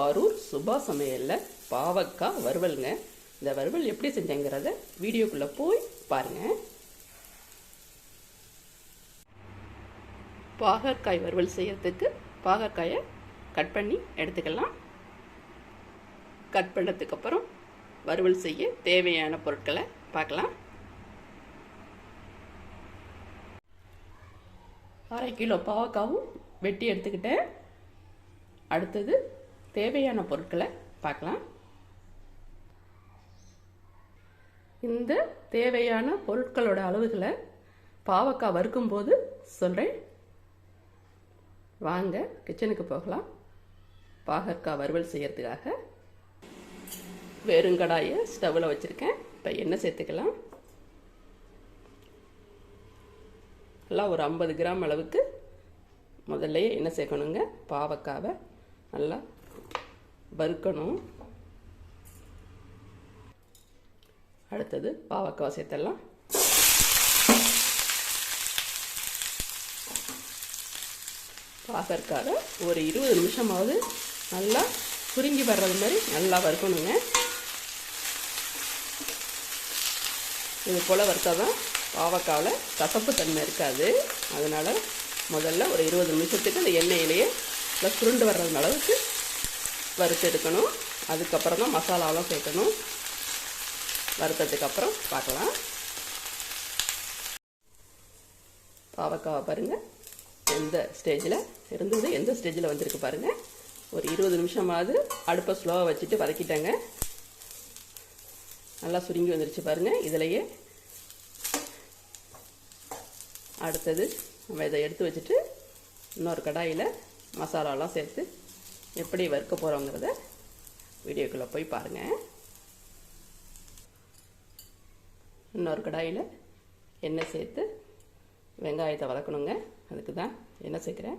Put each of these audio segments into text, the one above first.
திருவாரூர் சுபா சமையலில் பாவக்காய் வறுவலுங்க. இந்த வறுவல் எப்படி செஞ்சேங்கிறத வீடியோக்குள்ளே போய் பாருங்கள் பாகற்காய் வறுவல் செய்கிறதுக்கு பாகற்காயை கட் பண்ணி எடுத்துக்கலாம். கட் பண்ணதுக்கப்புறம் வறுவல் செய்ய தேவையான பொருட்களை பார்க்கலாம். அரை கிலோ பாவக்காவும் வெட்டி எடுத்துக்கிட்டேன். அடுத்தது தேவையான பொருட்களை பார்க்கலாம். இந்த தேவையான பொருட்களோட அளவுகளை பாவக்காய் வறுக்கும்போது சொல்கிறேன் வாங்க கிச்சனுக்கு போகலாம். பாகற்காய் வறுவல் செய்யறதுக்காக வெறுங்கடாயை ஸ்டவ்வில் வச்சுருக்கேன். இப்போ எண்ணெய் சேர்த்துக்கலாம். நல்லா ஒரு ஐம்பது கிராம் அளவுக்கு முதல்லையே எண்ணெய் சேர்க்கணுங்க. பாவக்காவை நல்லா வறுக்கணும். அடுத்தது பாவக்காய் சேர்த்தெல்லாம் பாகற்காவை ஒரு இருபது நிமிஷமாவது நல்லா சுருங்கி வர்றது மாதிரி நல்லா வறுக்கணுங்க. இது போல் வறுத்தா தான் பாவக்காவில் கசப்பு தன்மை இருக்காது. அதனால் முதல்ல ஒரு இருபது நிமிஷத்துக்கு அந்த எண்ணெயிலேயே நல்லா சுருண்டு வர்ற அளவுக்கு வறுத்து எடுக்கணும். அதுக்கப்புறம் தான் மசாலாலாம் சேர்க்கணும் வறுத்ததுக்கப்புறம் பார்க்கலாம். பாவக்காவை பாருங்கள் எந்த ஸ்டேஜில் இருந்தது? எந்த ஸ்டேஜில் வந்திருக்கு பாருங்கள் ஒரு இருபது நிமிஷமாவது அடுப்பை ஸ்லோவாக வச்சுட்டு வதக்கிட்டேங்க. நல்லா சுருங்கி வந்துருச்சு பாருங்கள் இதிலையே அடுத்தது நம்ம இதை எடுத்து வச்சுட்டு இன்னொரு கடாயில் மசாலாலாம் சேர்த்து எப்படி வறுக்க போகிறோங்கிறத வீடியோக்குள்ளே போய் பாருங்கள் இன்னொரு கடாயில் எண்ணெய் சேர்த்து வெங்காயத்தை வதக்கணுங்க. அதுக்கு தான் எண்ணெய் சேர்க்குறேன்.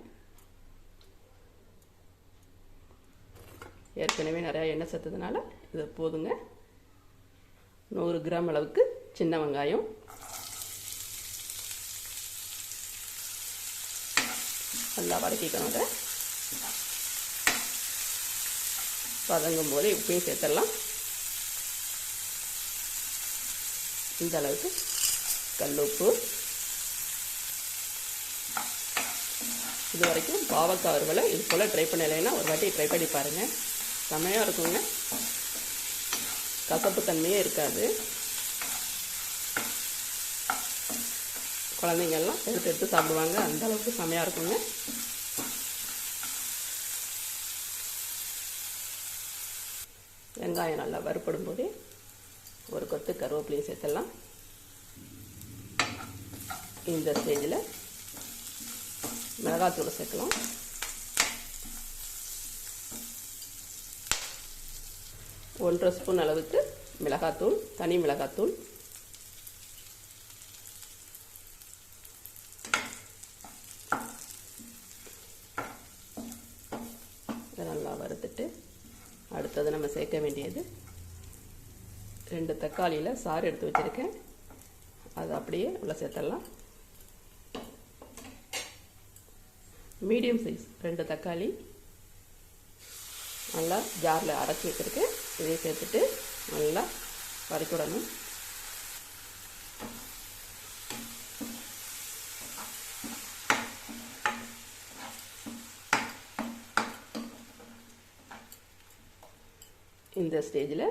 ஏற்கனவே நிறையா எண்ணெய் சேர்த்ததுனால இது போதுங்க. நூறு கிராம் அளவுக்கு சின்ன வெங்காயம். நல்லா வதக்கிக்கணுங்க. வதங்கும் போது இப்பயும் சேர்த்துடலாம் இந்த அளவுக்கு கல்லுப்பு இது வரைக்கும் பாவக்காய் வறுவலை இது போல் ட்ரை பண்ணலைன்னா ஒரு வாட்டி ட்ரை பண்ணி பாருங்கள் செம்மையாக இருக்குங்க. கசப்பு தன்மையே இருக்காது. குழந்தைங்கள்லாம் எடுத்து எடுத்து சாப்பிடுவாங்க. அந்த அளவுக்கு செமையாக இருக்குங்க. வெங்காயம் நல்லா வறுப்படும் போதே ஒரு கொத்து கருவேப்பிலையும் சேர்த்துடலாம். இந்த ஸ்டேஜில் மிளகாத்தூள் சேர்க்கலாம். ஒன்றரை ஸ்பூன் அளவுக்கு மிளகாத்தூள் தனி மிளகாத்தூள். நல்லா வறுத்துட்டு அடுத்தது நம்ம சேர்க்க வேண்டியது ரெண்டு தக்காளியில் சாறு எடுத்து வச்சுருக்கேன். அது அப்படியே உள்ள சேர்த்துடலாம். மீடியம் சைஸ் ரெண்டு தக்காளி நல்லா ஜாரில் அரைச்சி வச்சுருக்கேன். இதையும் சேர்த்துட்டு நல்லா வதக்கி விடணும் இந்த ஸ்டேஜில்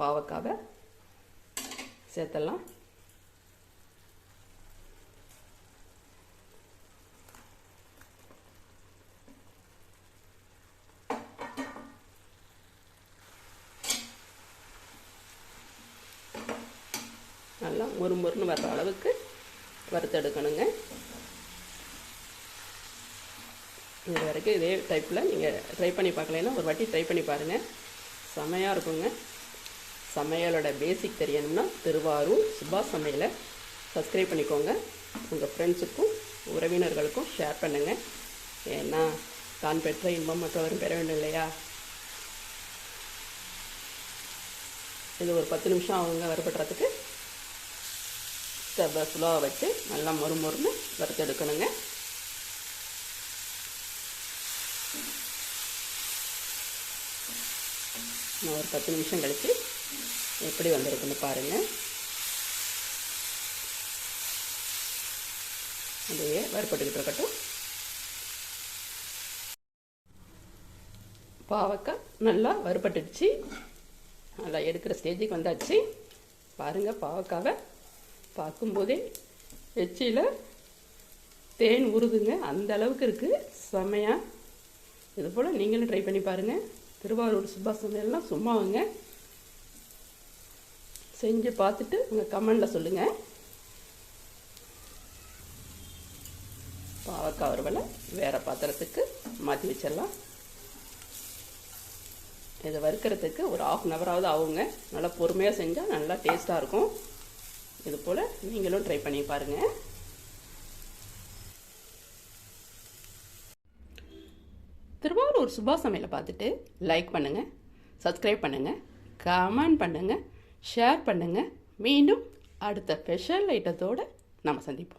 பாவக்காவை சேர்த்தலாம். நல்லா மொறு மொறுன்னு வர்ற அளவுக்கு வறுத்தெடுக்கணுங்க. இது வரைக்கும் இதே டைப்பில் நீங்கள் ட்ரை பண்ணி பார்க்கலைன்னா ஒரு வாட்டி ட்ரை பண்ணி பாருங்கள் செமையாக இருக்குங்க. சமையலோட பேசிக் தெரியணும்னா திருவாரூர் சுபா சமையலை சப்ஸ்கிரைப் பண்ணிக்கோங்க. உங்கள் ஃப்ரெண்ட்ஸுக்கும் உறவினர்களுக்கும் ஷேர் பண்ணுங்கள் ஏன்னா தான் பெற்ற இன்பம் மற்றவரும் பெற வேண்டும் இல்லையா? இது ஒரு பத்து நிமிஷம் அவங்க வறுபடுறதுக்கு. ஸ்டவ்வை ஸ்லோவாக வச்சு நல்லா மொறு மொறுன்னு வறுத்தெடுக்கணுங்க நான் ஒரு பத்து நிமிஷம் கழித்து எப்படி வந்திருக்குன்னு பாருங்கள் அதையே வறுப்பட்டுக்கிட்டு இருக்கட்டும். பாவக்காய் நல்லா வறுப்பட்டுடுச்சு நல்லா எடுக்கிற ஸ்டேஜுக்கு வந்தாச்சு. பாருங்கள் பாவக்காவை பார்க்கும்போதே எச்சியில் தேன் உருதுங்க அந்த அளவுக்கு இருக்குது செம்மையாக இது போல் நீங்களும் ட்ரை பண்ணி பாருங்கள் திருவாரூர் சுப்பா சமையல்லாம் சும்மாவுங்க. செஞ்சு பார்த்துட்டு உங்கள் கமெண்டில் சொல்லுங்கள் பாவக்காய் வறுவலை வேறு பாத்திரத்துக்கு மாற்றி வச்சிடலாம். இதை வறுக்கிறதுக்கு ஒரு ஆஃப் அன் ஹவராவது ஆகுங்க. நல்லா பொறுமையாக செஞ்சால் நல்லா டேஸ்ட்டாக இருக்கும். இது போல் நீங்களும் ட்ரை பண்ணி பாருங்கள் ஒரு சுபா சமையலை பார்த்துட்டு லைக் பண்ணுங்கள் சப்ஸ்கிரைப் பண்ணுங்கள் கமெண்ட் பண்ணுங்கள் ஷேர் பண்ணுங்கள் மீண்டும் அடுத்த ஸ்பெஷல் ஐட்டத்தோடு நம்ம சந்திப்போம்.